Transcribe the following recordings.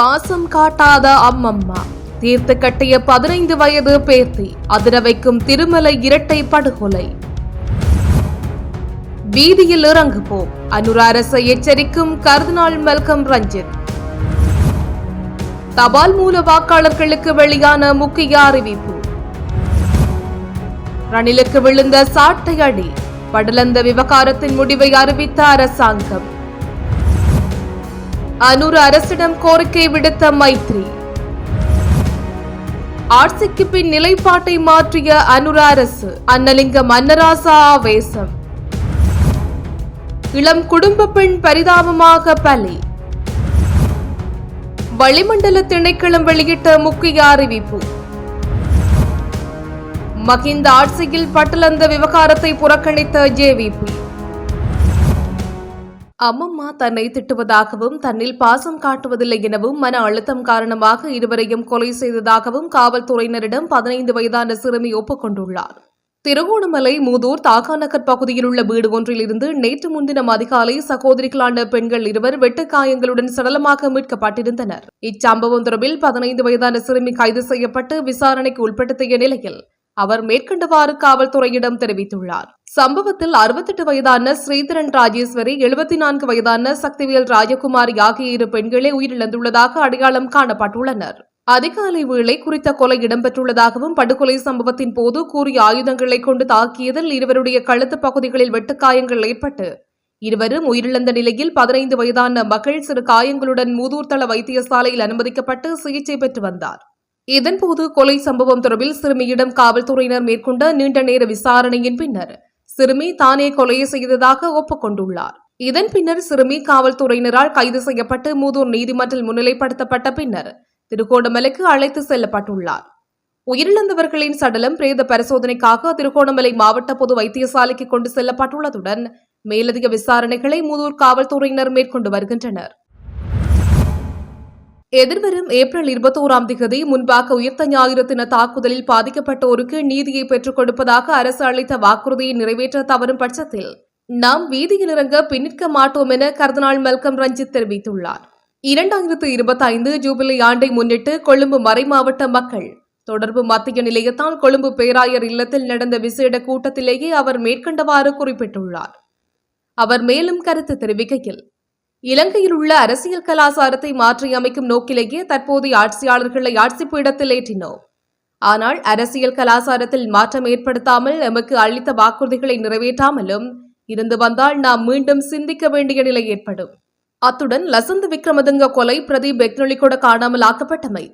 பாசம் காட்டாத அம்மம்மா. தீர்த்து கட்டிய பதினைந்து வயது பேத்தி அதிர வைக்கும் திருமலை இரட்டை படுகொலை. வீதியில் இறங்குவோம். அனுர அரசை எச்சரிக்கும் கர்தினால் மெல்கம் ரஞ்சித். தபால் மூல வாக்காளர்களுக்கு வெளியான முக்கிய அறிவிப்பு. ரணிலுக்கு விழுந்த சாட்டை அடி. படலந்த விவகாரத்தின் முடிவை அறிவித்த அரசாங்கம். அனூர் அரசிடம் கோரிக்கை விடுத்த மைத்ரி. ஆட்சிக்கு பின் நிலைப்பாட்டை மாற்றிய அனுர் அரசு அன்னலிங்க மன்னராசா ஆவேசம். இளம் குடும்ப பெண் பரிதாபமாக பலி. வளிமண்டல திணைக்களம் வெளியிட்ட முக்கிய அறிவிப்பு. மகிந்த ஆட்சியில் பட்டலந்த விவகாரத்தை புறக்கணித்த ஜேவிபி அம்மம்மா தன்னை திட்டுவதாகவும் தன்னில் பாசம் காட்டுவதில்லை எனவும் மன அழுத்தம் காரணமாக இருவரையும் கொலை செய்ததாகவும் காவல்துறையினரிடம் பதினைந்து வயதான சிறுமி ஒப்புக்கொண்டுள்ளார். திருகோணமலை மூதூர் தாகாநகர் பகுதியில் உள்ள வீடு ஒன்றில் இருந்து நேற்று முன்தினம் அதிகாலை சகோதரிகளான பெண்கள் இருவர் வெட்டுக்காயங்களுடன் சடலமாக மீட்கப்பட்டிருந்தனர். இச்சம்பவம் தொடர்பில் பதினைந்து வயதான சிறுமி கைது செய்யப்பட்டு விசாரணைக்கு உட்படுத்திய நிலையில் அவர் மேற்கண்டவாறு காவல்துறையிடம் தெரிவித்துள்ளார். சம்பவத்தில் அறுபத்தெட்டு வயதான ஸ்ரீதரன் ராஜேஸ்வரி எழுபத்தி நான்கு வயதான சக்திவேல் ராஜகுமாரி ஆகிய இரு பெண்களே உயிரிழந்துள்ளதாக அடையாளம் காணப்பட்டுள்ளனர். அதிகாலை வேளை குறித்த கொலை இடம்பெற்றுள்ளதாகவும் படுகொலை சம்பவத்தின் போது கூறிய ஆயுதங்களை கொண்டு தாக்கியதில் இருவருடைய கழுத்து பகுதிகளில் வெட்டுக்காயங்கள் ஏற்பட்டு இருவரும் உயிரிழந்த நிலையில் பதினைந்து வயதான மகள் சிறு காயங்களுடன் மூதூர்தள வைத்தியசாலையில் அனுமதிக்கப்பட்டு சிகிச்சை பெற்று வந்தார். இதன்போது கொலை சம்பவம் தொடர்பில் சிறுமியிடம் காவல்துறையினர் மேற்கொண்ட நீண்ட நேர விசாரணையின் பின்னர் சிறுமி தானே கொலையை செய்ததாக ஒப்புக்கொண்டுள்ளார். இதன் பின்னர் சிறுமி காவல்துறையினரால் கைது செய்யப்பட்டு மூதூர் நீதிமன்றில் முன்னிலைப்படுத்தப்பட்ட பின்னர் திருகோணமலைக்கு அழைத்து செல்லப்பட்டுள்ளார். உயிரிழந்தவர்களின் சடலம் பிரேத பரிசோதனைக்காக திருகோணமலை மாவட்ட பொது வைத்தியசாலைக்கு கொண்டு செல்லப்பட்டுள்ளதுடன் மேலதிக விசாரணைகளை மூதூர் காவல்துறையினர் மேற்கொண்டு வருகின்றனர். எதிர்வரும் ஏப்ரல் இருபத்தோராம் திகதி முன்பாக உயிர்த்த ஞாயிறு தின தாக்குதலில் பாதிக்கப்பட்டோருக்கு நீதியை பெற்றுக் கொடுப்பதாக அரசு அளித்த வாக்குறுதியை நிறைவேற்ற தவறும் பட்சத்தில் நாம் வீதியில் இறங்க பின்னிற்க மாட்டோம் என கர்தனால் மெல்கம் ரஞ்சித் தெரிவித்துள்ளார். இரண்டாயிரத்து இருபத்தைந்து ஜூபிலி ஆண்டை முன்னிட்டு கொழும்பு மறைமாவட்ட மக்கள் தொடர்பு மத்திய நிலையத்தால் கொழும்பு பேராயர் இல்லத்தில் நடந்த விசேட கூட்டத்திலேயே அவர் மேற்கண்டவாறு குறிப்பிட்டுள்ளார். அவர் மேலும் கருத்து தெரிவிக்கையில் இலங்கையில் உள்ள அரசியல் கலாச்சாரத்தை மாற்றியமைக்கும் நோக்கிலேயே தற்போதைய ஆட்சியாளர்களை ஆட்சி பீடத்தில் ஏற்றினோம். ஆனால் அரசியல் கலாச்சாரத்தில் மாற்றம் ஏற்படுத்தாமல் எமக்கு அளித்த வாக்குறுதிகளை நிறைவேற்றாமலும் இருந்து வந்தால் நாம் மீண்டும் சிந்திக்க வேண்டிய நிலை ஏற்படும். அத்துடன் லசந்த் விக்ரமதுங்க கொலை பிரதீப் பெக்னொலிகூட காணாமல் ஆக்கப்பட்டமை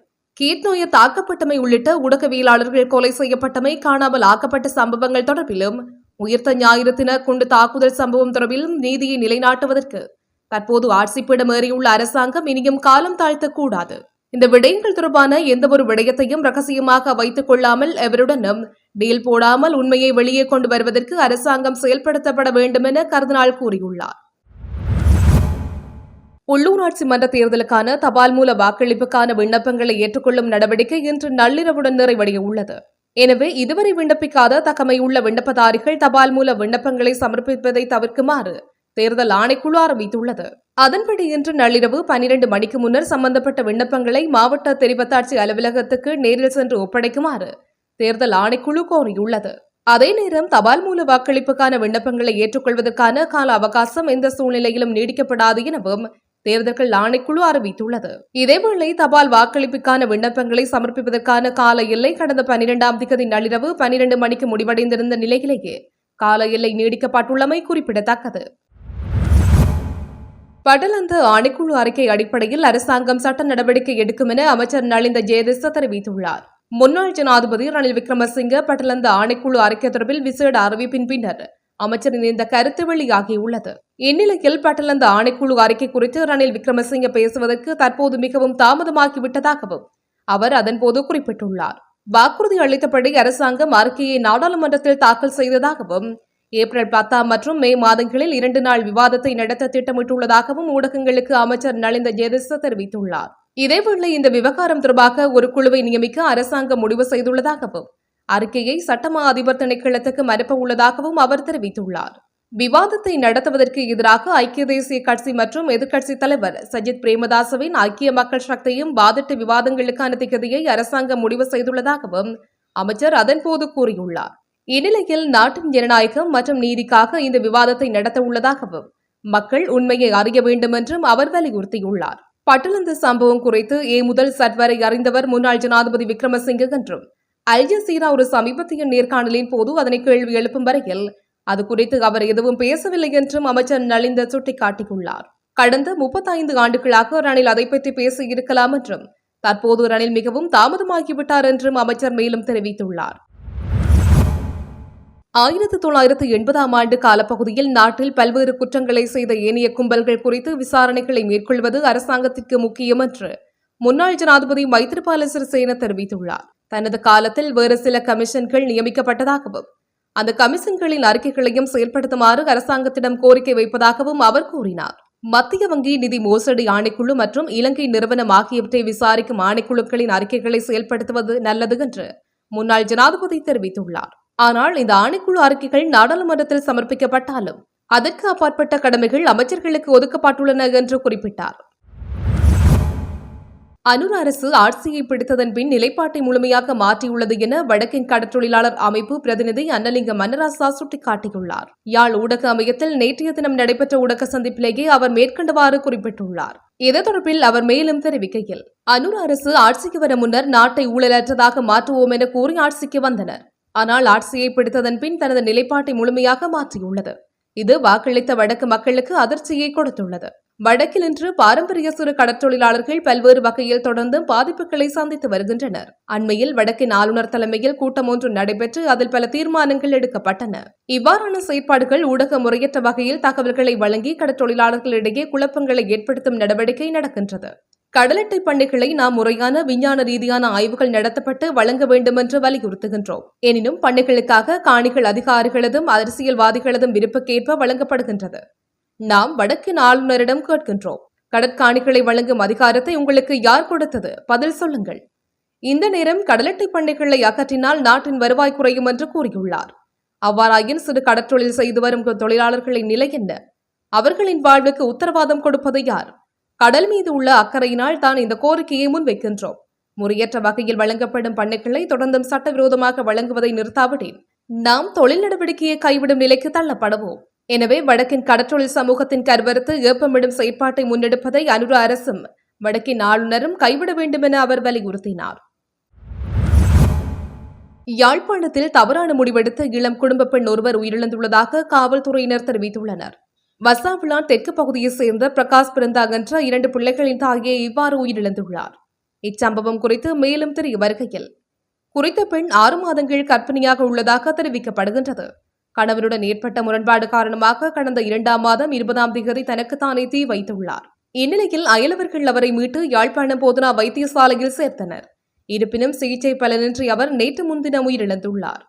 கீட்நோய தாக்கப்பட்டமை உள்ளிட்ட ஊடகவியலாளர்கள் கொலை செய்யப்பட்டமை காணாமல் ஆக்கப்பட்ட சம்பவங்கள் தொடர்பிலும் உயிர்த்த ஞாயிறு தின குண்டு தாக்குதல் சம்பவம் தொடர்பிலும் நீதியை நிலைநாட்டுவதற்கு தற்போது ஆட்சிப்பிடமேறியுள்ள அரசாங்கம் இனியும் காலம் தாழ்த்தக்கூடாது. இந்த விடயங்கள் தொடர்பான எந்த ஒரு விடயத்தையும் ரகசியமாக வைத்துக் கொள்ளாமல் எவருடனும் டீல் போடாமல் உண்மையை வெளியே கொண்டு வருவதற்கு அரசாங்கம் செயல்படுத்தப்பட வேண்டும் என கருதினால் கூறியுள்ளார். உள்ளூராட்சி மன்ற தேர்தலுக்கான தபால் மூல வாக்களிப்புக்கான விண்ணப்பங்களை ஏற்றுக்கொள்ளும் நடவடிக்கை இன்று நள்ளிரவுடன் நிறைவடைய உள்ளது எனவே இதுவரை விண்ணப்பிக்காத தகமையுள்ள விண்ணப்பதாரிகள் தபால் மூல விண்ணப்பங்களை சமர்ப்பிப்பதை தவிர்க்குமாறு தேர்தல் ஆணைக்குழு ஆரம்பித்துள்ளது. அதன்படி இன்று நள்ளிரவு பனிரெண்டு மணிக்கு முன்னர் சம்பந்தப்பட்ட விண்ணப்பங்களை மாவட்ட தெரிவத்தாட்சி அலுவலகத்துக்கு நேரில் சென்று ஒப்படைக்குமாறு தேர்தல் ஆணைக்குழு கோரியுள்ளது. அதே நேரம் தபால் மூல வாக்களிப்புக்கான விண்ணப்பங்களை ஏற்றுக்கொள்வதற்கான கால அவகாசம் எந்த சூழ்நிலையிலும் நீடிக்கப்படாது எனவும் தேர்தல்கள் ஆணைக்குழு அறிவித்துள்ளது. இதேவேளை தபால் வாக்களிப்புக்கான விண்ணப்பங்களை சமர்ப்பிப்பதற்கான கால எல்லை கடந்த பனிரெண்டாம் திகதி நள்ளிரவு பனிரெண்டு மணிக்கு முடிவடைந்திருந்த நிலையிலேயே கால எல்லை நீடிக்கப்பட்டுள்ளமை குறிப்பிடத்தக்கது. படலந்து ஆணைக்குழு அறிக்கை அடிப்படையில் அரசாங்கம் சட்ட நடவடிக்கை எடுக்கும் என அமைச்சர் நலிந்த ஜெயதிச தெரிவித்துள்ளார். முன்னாள் ஜனாதிபதி ரணில் விக்ரமசிங்க பட்டலந்த ஆணைக்குழு அறிக்கை தொடர்பில் விசேட அறிவிப்பின் பின்னர் அமைச்சரின் இந்த கருத்து வெளியாகியுள்ளது. இந்நிலையில் பட்டலந்த ஆணைக்குழு அறிக்கை குறித்து ரணில் விக்ரமசிங்க பேசுவதற்கு தற்போது மிகவும் தாமதமாகிவிட்டதாகவும் அவர் அதன்போது குறிப்பிட்டுள்ளார். வாக்குறுதி அளித்தபடி அரசாங்கம் அறிக்கையை நாடாளுமன்றத்தில் தாக்கல் செய்ததாகவும் ஏப்ரல் பத்தாம் மற்றும் மே மாதங்களில் இரண்டு நாள் விவாதத்தை நடத்த திட்டமிட்டுள்ளதாகவும் ஊடகங்களுக்கு அமைச்சர் நலிந்த ஜெயதிச தெரிவித்துள்ளார். இதேவேளை இந்த விவகாரம் தொடர்பாக ஒரு குழுவை நியமிக்க அரசாங்கம் முடிவு செய்துள்ளதாகவும் அறிக்கையை சட்டமா அதிபர் திணைக்களத்துக்கு அனுப்ப உள்ளதாகவும் அவர் தெரிவித்துள்ளார். விவாதத்தை நடத்துவதற்கு எதிராக ஐக்கிய தேசிய கட்சி மற்றும் எதிர்க்கட்சித் தலைவர் சஜித் பிரேமதாசவின் ஐக்கிய மக்கள் சக்தியும் வாதிட்டு விவாதங்களுக்கான திகதியை அரசாங்கம் முடிவு செய்துள்ளதாகவும் அமைச்சர் அதன்போது கூறியுள்ளார். இந்நிலையில் நாட்டின் ஜனநாயகம் மற்றும் நீதிக்காக இந்த விவாதத்தை நடத்த உள்ளதாகவும் மக்கள் உண்மையை அறிய வேண்டும் என்றும் அவர் வலியுறுத்தியுள்ளார். பட்டலந்து சம்பவம் குறித்து ஏ முதல் சட்வரை அறிந்தவர் முன்னாள் ஜனாதிபதி விக்ரமசிங்க என்றும் அல் ஜசீரா ஒரு சமீபத்திய நேர்காணலின் போது அதனை கேள்வி எழுப்பும் வரையில் அது குறித்து அவர் எதுவும் பேசவில்லை என்றும் அமைச்சர் நலிந்த சுட்டிக்காட்டியுள்ளார். கடந்த முப்பத்தைந்து ஆண்டுகளாக ரணில் அதை பற்றி பேசி இருக்கலாம் என்றும் தற்போது ரணில் மிகவும் தாமதமாகிவிட்டார் என்றும் அமைச்சர் மேலும் தெரிவித்துள்ளார். ஆயிரத்தி தொள்ளாயிரத்து எண்பதாம் ஆண்டு காலப்பகுதியில் நாட்டில் பல்வேறு குற்றங்களை செய்த ஏனைய கும்பல்கள் குறித்து விசாரணைகளை மேற்கொள்வது அரசாங்கத்திற்கு முக்கியம் என்று முன்னாள் ஜனாதிபதி மைத்ரிபால சிறிசேன தெரிவித்துள்ளார். தனது காலத்தில் வேறு சில கமிஷன்கள் நியமிக்கப்பட்டதாகவும் அந்த கமிஷன்களின் அறிக்கைகளையும் செயல்படுத்துமாறு அரசாங்கத்திடம் கோரிக்கை வைப்பதாகவும் அவர் கூறினார். மத்திய வங்கி நிதி மோசடி ஆணைக்குழு மற்றும் இலங்கை நிறுவனம் ஆகியவற்றை விசாரிக்கும் ஆணைக்குழுக்களின் அறிக்கைகளை செயல்படுத்துவது நல்லது என்று முன்னாள் ஜனாதிபதி தெரிவித்துள்ளார். ஆனால் இந்த ஆணைக்குழு அறிக்கைகள் நாடாளுமன்றத்தில் சமர்ப்பிக்கப்பட்டாலும் அதற்கு அப்பாற்பட்ட கடமைகள் அமைச்சர்களுக்கு ஒதுக்கப்பட்டுள்ளன என்று குறிப்பிட்டார். அனுர் அரசு ஆட்சியை பிடித்ததன் பின் நிலைப்பாட்டை முழுமையாக மாற்றியுள்ளது என வடக்கின் கடற்றொழிலாளர் அமைப்பு பிரதிநிதி அன்னலிங்க மன்னராசா சுட்டிக்காட்டியுள்ளார். யாழ் ஊடக அமையத்தில் நேற்றைய தினம் நடைபெற்ற ஊடக சந்திப்பிலேயே அவர் மேற்கண்டவாறு குறிப்பிட்டுள்ளார். இது தொடர்பில் அவர் மேலும் தெரிவிக்கையில் அனுர் அரசு ஆட்சிக்கு வர முன்னர் நாட்டை ஊழலற்றதாக மாற்றுவோம் என கூறி ஆட்சிக்கு வந்தனர். ஆனால் ஆட்சியை பிடித்ததன் பின் தனது நிலைப்பாட்டை முழுமையாக மாற்றியுள்ளது. இது வாக்களித்த வடக்கு மக்களுக்கு அதிர்ச்சியை கொடுத்துள்ளது. வடக்கில் இன்று பாரம்பரிய சிறு கடற்தொழிலாளர்கள் பல்வேறு வகையில் தொடர்ந்து பாதிப்புகளை சந்தித்து வருகின்றனர். அண்மையில் வடக்கின் ஆளுநர் தலைமையில் கூட்டம் ஒன்று நடைபெற்று அதில் பல தீர்மானங்கள் எடுக்கப்பட்டன. இவ்வாறான செயற்பாடுகள் ஊடக முறையற்ற வகையில் தகவல்களை வழங்கி கடற்தொழிலாளர்களிடையே குழப்பங்களை ஏற்படுத்தும் நடவடிக்கை நடக்கின்றது. கடலட்டை பண்ணைகளை நாம் முறையான விஞ்ஞான ரீதியான ஆய்வுகள் நடத்தப்பட்டு வழங்க வேண்டும் என்று வலியுறுத்துகின்றோம். எனினும் பண்ணைகளுக்காக காணிகள் அதிகாரிகளதும் அரசியல்வாதிகளதும் விருப்பக்கேற்ப வழங்கப்படுகின்றது. நாம் வடக்கின் ஆளுநரிடம் கேட்கின்றோம். கடற்காணிகளை வழங்கும் அதிகாரத்தை உங்களுக்கு யார் கொடுத்தது? பதில் சொல்லுங்கள். இந்த நேரம் கடலட்டை பண்ணைகளை அகற்றினால் நாட்டின் வருவாய் குறையும் என்று கூறியுள்ளார். அவ்வாறாயின் சிறு கடற்றொழில் செய்து வரும் தொழிலாளர்களின் நிலை என்ன? அவர்களின் வாழ்வுக்கு உத்தரவாதம் கொடுப்பது யார்? கடல் மீது உள்ள அக்கறையினால் தான் இந்த கோரிக்கையை முன்வைக்கின்றோம். முறையற்ற வகையில் வழங்கப்படும் பண்ணைகளை தொடர்ந்தும் சட்டவிரோதமாக வழங்குவதை நிறுத்தாவிடேன். நாம் தொழில் நடவடிக்கையை கைவிடும் நிலைக்கு தள்ளப்படுவோம். எனவே வடக்கின் கடற்றொழில் சமூகத்தின் கருவறுத்து ஏப்பமிடும் செயற்பாட்டை முன்னெடுப்பதை அனுர அரசும் வடக்கின் ஆளுநரும் கைவிட வேண்டும் என அவர் வலியுறுத்தினார். யாழ்ப்பாணத்தில் தவறான முடிவெடுத்து இளம் குடும்ப பெண் ஒருவர் உயிரிழந்துள்ளதாக காவல்துறையினர் தெரிவித்துள்ளனர். வசாவிலான் தெற்கு பகுதியைச் சேர்ந்த பிரகாஷ் பிறந்தாக் இரண்டு பிள்ளைகளின் தாயே இவ்வாறு உயிரிழந்துள்ளார். இச்சம்பவம் குறித்து மேலும் தெரிய வருகையில் குறித்த பெண் ஆறு மாதங்கள் கற்பனையாக உள்ளதாக தெரிவிக்கப்படுகின்றது. கணவருடன் ஏற்பட்ட முரண்பாடு காரணமாக கடந்த இரண்டாம் மாதம் இருபதாம் தேதி தனக்குத்தானே தீ வைத்துள்ளார். இந்நிலையில் அயலவர்கள் அவரை மீட்டு யாழ்ப்பாணம் போதனா வைத்தியசாலையில் சேர்த்தனர். இருப்பினும் சிகிச்சை பலனின்றி அவர் நேற்று முன்தினம் உயிரிழந்துள்ளார்.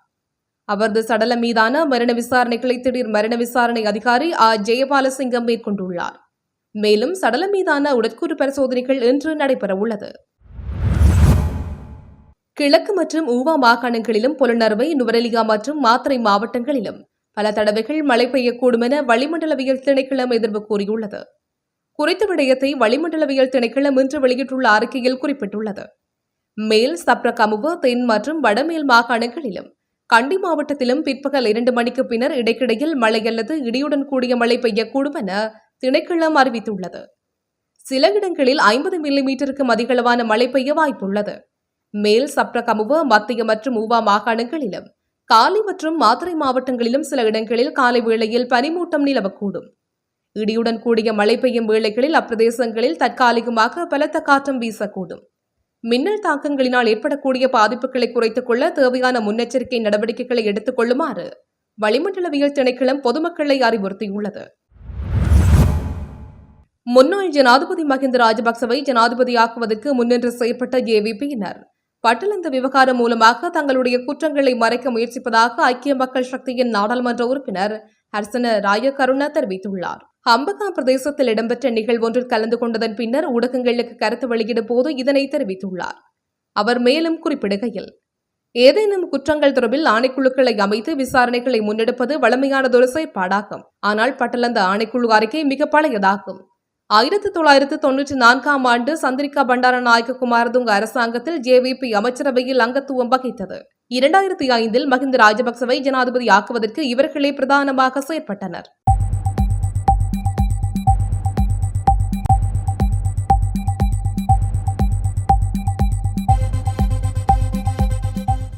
அவரது சடலம் மீதான மரண விசாரணைகளை திடீர் மரண விசாரணை அதிகாரி ஆ. ஜெயபாலசிங்கம் மேற்கொண்டுள்ளார். மேலும் சடலம் மீதான உடற்கூறு பரிசோதனைகள் இன்று நடைபெறவுள்ளது கிழக்கு மற்றும் ஊவா மாகாணங்களிலும் புலனறுவை நுவரெலியா மற்றும் மாத்திரை மாவட்டங்களிலும் பல தடவைகள் மழை பெய்யக்கூடும் என வளிமண்டலவியல் திணைக்களம் எதிர்ப்பு கூறியுள்ளது. குறித்த விடயத்தை வளிமண்டலவியல் திணைக்களம் இன்று வெளியிட்டுள்ள அறிக்கையில் குறிப்பிட்டுள்ளது. மேல் சப்ரகமுவ தென் மற்றும் வடமேல் மாகாணங்களிலும் கண்டி மாவட்டத்திலும் பிற்பகல் இரண்டு மணிக்கு பின்னர் இடைக்கிடையில் மழை அல்லது இடியுடன் கூடிய மழை பெய்யக்கூடும் என திணைக்களம் அறிவித்துள்ளது. சில இடங்களில் ஐம்பது மில்லி மீட்டருக்கும் அதிகளவான மழை பெய்ய வாய்ப்புள்ளது. மேல் சப்ரகமுவ மத்திய மற்றும் ஊவா மாகாணங்களிலும் காலி மற்றும் மாத்திரை மாவட்டங்களிலும் சில இடங்களில் காலை வேளையில் பனிமூட்டம் நிலவக்கூடும். இடியுடன் கூடிய மழை பெய்யும் வேளைகளில் அப்பிரதேசங்களில் தற்காலிகமாக பலத்த காற்றம் வீசக்கூடும். மின்னல் தாக்கங்களினால் ஏற்படக்கூடிய பாதிப்புகளை குறைத்துக் கொள்ள தேவையான முன்னெச்சரிக்கை நடவடிக்கைகளை எடுத்துக் கொள்ளுமாறு வளிமண்டலவியல் திணைக்களம் பொதுமக்களை அறிவுறுத்தியுள்ளது. முன்னாள் ஜனாதிபதி மஹிந்த ராஜபக்சவை ஜனாதிபதியாக்குவதற்கு முன்னின்று செயற்பட்ட ஏவிபியினர் பட்டலந்த விவகாரம் மூலமாக தங்களுடைய குற்றங்களை மறைக்க முயற்சிப்பதாக ஐக்கிய மக்கள் சக்தியின் நாடாளுமன்ற உறுப்பினர் ஹர்சன ராயகருணா தெரிவித்துள்ளார். அம்பகா பிரதேசத்தில் இடம்பெற்ற நிகழ்வொன்றில் கலந்து கொண்டதன் பின்னர் ஊடகங்களுக்கு கருத்து வெளியிடும் போது இதனை தெரிவித்துள்ளார். அவர் மேலும் குறிப்பிடுகையில் ஏதேனும் குற்றங்கள் தொடர்பில் ஆணைக்குழுக்களை அமைத்து விசாரணைகளை முன்னெடுப்பது வழமையானதொரு செயற்பாடாகும். ஆனால் பட்டலந்த ஆணைக்குழு அறிக்கை மிக பழையதாகும். ஆயிரத்தி தொள்ளாயிரத்து தொன்னூற்றி நான்காம் ஆண்டு சந்திரிகா பண்டாரநாயக்க குமாரதுங்க அரசாங்கத்தில் ஜேவிபி அமைச்சரவையில் அங்கத்துவம் வகித்தது. இரண்டாயிரத்தி ஐந்தில் மஹிந்த ராஜபக்சவை ஜனாதிபதி ஆக்குவதற்கு இவர்களே பிரதானமாக செயற்பட்டனர்.